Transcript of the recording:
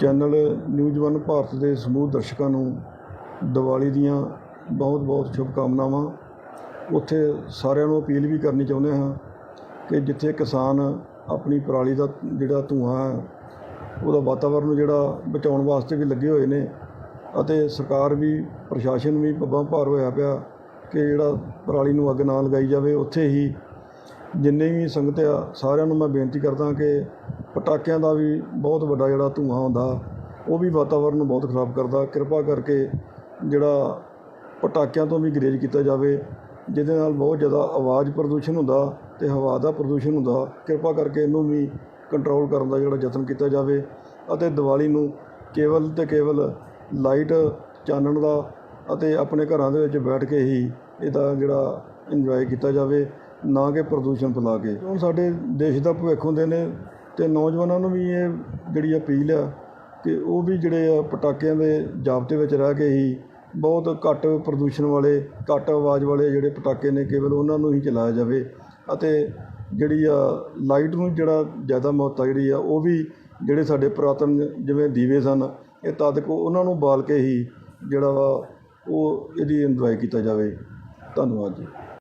Channel news one Bharat ਦੇ ਸਮੂਹ ਦਰਸ਼ਕਾਂ ਨੂੰ ਦੀਵਾਲੀ ਦੀਆਂ ਬਹੁਤ ਬਹੁਤ ਸ਼ੁਭਕਾਮਨਾਵਾਂ। ਉੱਥੇ ਸਾਰਿਆਂ ਨੂੰ ਅਪੀਲ ਵੀ ਕਰਨੀ ਚਾਹੁੰਦੇ ਹਾਂ ਕਿ ਜਿੱਥੇ ਕਿਸਾਨ ਆਪਣੀ ਪਰਾਲੀ ਦਾ ਜਿਹੜਾ ਧੂੰਆਂ ਹੈ, ਉਹਦਾ ਵਾਤਾਵਰਨ ਨੂੰ ਜਿਹੜਾ ਬਚਾਉਣ ਵਾਸਤੇ ਵੀ ਲੱਗੇ ਹੋਏ ਨੇ ਅਤੇ ਸਰਕਾਰ ਵੀ, ਪ੍ਰਸ਼ਾਸਨ ਵੀ ਪੱਬਾਂ ਭਾਰ ਹੋਇਆ ਪਿਆ ਕਿ ਜਿਹੜਾ ਪਰਾਲੀ ਨੂੰ ਅੱਗ ਨਾ ਲਗਾਈ ਜਾਵੇ, ਉੱਥੇ ਹੀ ਜਿੰਨੇ ਵੀ ਸੰਗਤ ਆ, ਸਾਰਿਆਂ ਨੂੰ ਮੈਂ ਬੇਨਤੀ ਕਰਦਾ ਕਿ ਪਟਾਕਿਆਂ ਦਾ ਵੀ ਬਹੁਤ ਵੱਡਾ ਜਿਹੜਾ ਧੂੰਆਂ ਹੁੰਦਾ, ਉਹ ਵੀ ਵਾਤਾਵਰਨ ਨੂੰ ਬਹੁਤ ਖਰਾਬ ਕਰਦਾ। ਕਿਰਪਾ ਕਰਕੇ ਜਿਹੜਾ ਪਟਾਕਿਆਂ ਤੋਂ ਵੀ ਗਰੇਜ ਕੀਤਾ ਜਾਵੇ, ਜਿਹਦੇ ਨਾਲ ਬਹੁਤ ਜ਼ਿਆਦਾ ਆਵਾਜ਼ ਪ੍ਰਦੂਸ਼ਣ ਹੁੰਦਾ ਤੇ ਹਵਾ ਦਾ ਪ੍ਰਦੂਸ਼ਣ ਹੁੰਦਾ। ਕਿਰਪਾ ਕਰਕੇ ਇਹਨੂੰ ਵੀ ਕੰਟਰੋਲ ਕਰਨ ਦਾ ਜਿਹੜਾ ਯਤਨ ਕੀਤਾ ਜਾਵੇ ਅਤੇ ਦੀਵਾਲੀ ਨੂੰ ਕੇਵਲ ਤੇ ਕੇਵਲ ਲਾਈਟ ਚਾਨਣ ਦਾ ਅਤੇ ਆਪਣੇ ਘਰਾਂ ਦੇ ਵਿੱਚ ਬੈਠ ਕੇ ਹੀ ਇਹਦਾ ਜਿਹੜਾ ਇੰਜੋਏ ਕੀਤਾ ਜਾਵੇ। ਨਾ ਕਿ ਪ੍ਰਦੂਸ਼ਣ ਫੈਲਾ ਕੇ। ਹੁਣ ਸਾਡੇ ਦੇਸ਼ ਦਾ ਭਵਿੱਖ ਹੁੰਦੇ ਨੇ ਤੇ ਨੌਜਵਾਨਾਂ ਨੂੰ ਵੀ ਇਹ ਜਿਹੜੀ ਅਪੀਲ ਆ ਕਿ ਉਹ ਵੀ ਜਿਹੜੇ ਆ ਪਟਾਕਿਆਂ ਦੇ ਜਾਬਤੇ ਵਿੱਚ ਰਹਿ ਕੇ ਹੀ ਬਹੁਤ ਘੱਟ ਪ੍ਰਦੂਸ਼ਣ ਵਾਲੇ, ਘੱਟ ਆਵਾਜ਼ ਵਾਲੇ ਜਿਹੜੇ ਪਟਾਕੇ ਨੇ ਕੇਵਲ ਉਹਨਾਂ ਨੂੰ ਹੀ ਚਲਾਇਆ ਜਾਵੇ ਅਤੇ ਜਿਹੜੀ ਆ ਲਾਈਟ ਨੂੰ ਜਿਹੜਾ ਜ਼ਿਆਦਾ ਮਹੱਤਤਾ ਜਿਹੜੀ ਆ ਉਹ ਵੀ ਜਿਹੜੇ ਸਾਡੇ ਪੁਰਾਤਨ ਜਿਵੇਂ ਦੀਵੇ ਸਨ, ਇਹ ਤਦ ਕੋ ਉਹਨਾਂ ਨੂੰ ਬਾਲ ਕੇ ਹੀ ਜਿਹੜਾ ਵਾ ਉਹ ਇਹਦੀ ਇੰਜੋਏ ਕੀਤਾ ਜਾਵੇ। ਧੰਨਵਾਦ ਜੀ।